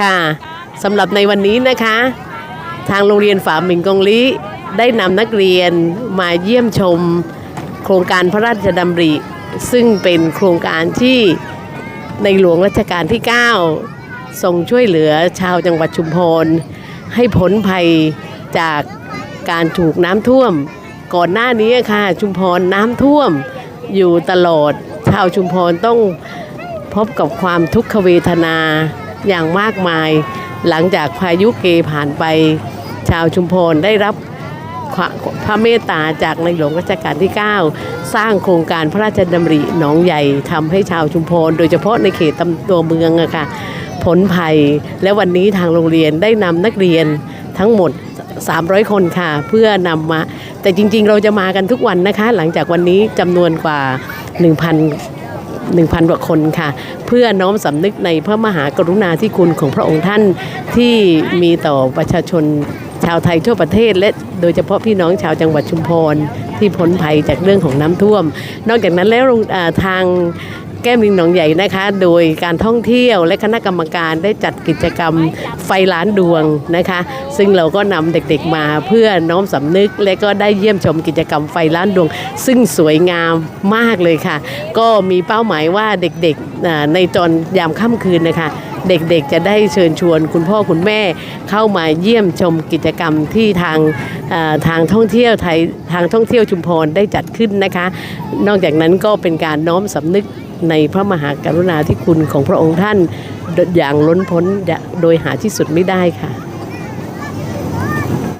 ค่ะสำหรับในวันนี้นะคะ ทางโรงเรียนฝาหมิงกงลิได้นำนักเรียนมาเยี่ยมชม โครงการพระราชดำริ ซึ่งเป็นโครงการที่ในหลวงรัชกาลที่ 9 ทรงช่วยเหลือชาวจังหวัดชุมพร ให้พ้นภัยจากการถูกน้ำท่วม ก่อนหน้านี้ค่ะ ชุมพรน้ำท่วมอยู่ตลอด ชาวชุมพรต้องพบกับความทุกขเวทนา อย่างมากมาย หลังจากพายุเกผ่านไป ชาวชุมพรได้รับความพระเมตตาจากในหลวงรัชกาลที่ 9 สร้างโครงการพระราชดำริหนองใหญ่ทำให้ชาวชุมพร โดยเฉพาะในเขตตตัวเมืองอะค่ะพ้นภัย และวันนี้ทางโรงเรียนได้นำนักเรียนทั้งหมด 300 คนค่ะ เพื่อนำมา แต่จริงๆ เราจะมากันทุกวันนะคะ หลังจากวันนี้จำนวนกว่า 1,000 1,000กว่าคนค่ะ เพื่อน้อมสำนึกในพระมหากรุณาธิคุณของพระองค์ท่านที่มีต่อประชาชนชาวไทยทั่วประเทศ และโดยเฉพาะพี่น้องชาวจังหวัดชุมพรที่พ้นภัยจากเรื่องของน้ำท่วม นอกจากนั้นแล้วทาง แก้มลิงหนองใหญ่นะคะ โดยการท่องเที่ยวและคณะกรรมการได้จัดกิจกรรมไฟล้านดวงนะคะ ซึ่งเราก็นำเด็กๆมาเพื่อน้อมสำนึก และก็ได้เยี่ยมชมกิจกรรมไฟล้านดวง ซึ่งสวยงามมากเลยค่ะ ก็มีเป้าหมายว่าเด็กๆในตอนยามค่ำคืนนะคะเด็กๆ จะได้เชิญชวนคุณพ่อคุณแม่เข้ามาเยี่ยมชมกิจกรรมที่ทางทางท่องเที่ยวไทยทางท่องเที่ยวชุมพรได้จัดขึ้นนะคะ นอกจากนั้นก็เป็นการน้อมสำนึก ในพระมหากรุณาธิคุณของพระองค์ท่านอย่างล้นพ้นโดยหาที่สุดไม่ได้ค่ะ